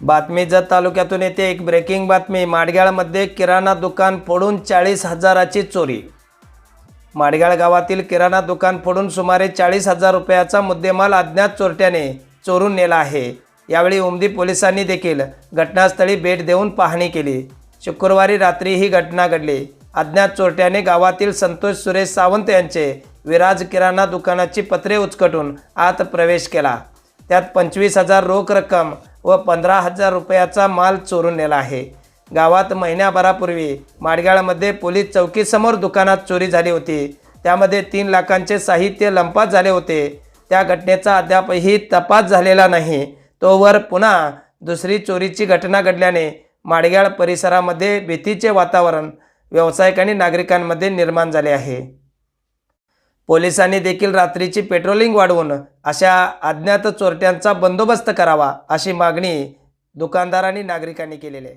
बातमी जत तालुक्यातून येते एक ब्रेकिंग बातमी. माडगाळमध्ये किराणा दुकान फोडून चाळीस हजाराची चोरी. माडगाळ गावातील किराणा दुकान फोडून सुमारे चाळीस हजार रुपयाचा मुद्देमाल अज्ञात चोरट्याने चोरून नेला आहे. यावेळी उमदी पोलिसांनी देखील घटनास्थळी भेट देऊन पाहणी केली. शुक्रवारी रात्री ही घटना घडली. अज्ञात चोरट्याने गावातील संतोष सुरेश सावंत यांचे विराज किराणा दुकानाची पत्रे उचकटून आत प्रवेश केला. त्यात पंचवीस हजार रोख रक्कम व पंधरा हजार रुपयाचा माल चोरून नेला आहे. गावात महिन्याभरापूर्वी माडगाळमध्ये पोलीस चौकीसमोर दुकानात चोरी झाली होती. त्यामध्ये तीन लाखांचे साहित्य लंपात झाले होते. त्या घटनेचा अद्यापही तपास झालेला नाही. तोवर पुन्हा दुसरी चोरीची घटना घडल्याने माडगाळ परिसरामध्ये भीतीचे वातावरण व्यावसायिक आणि नागरिकांमध्ये निर्माण झाले आहे. पोलिसांनी देखील रात्रीची पेट्रोलिंग वाढवून अशा अज्ञात चोरट्यांचा बंदोबस्त करावा अशी मागणी दुकानदारांनी नागरिकांनी केलेली आहे.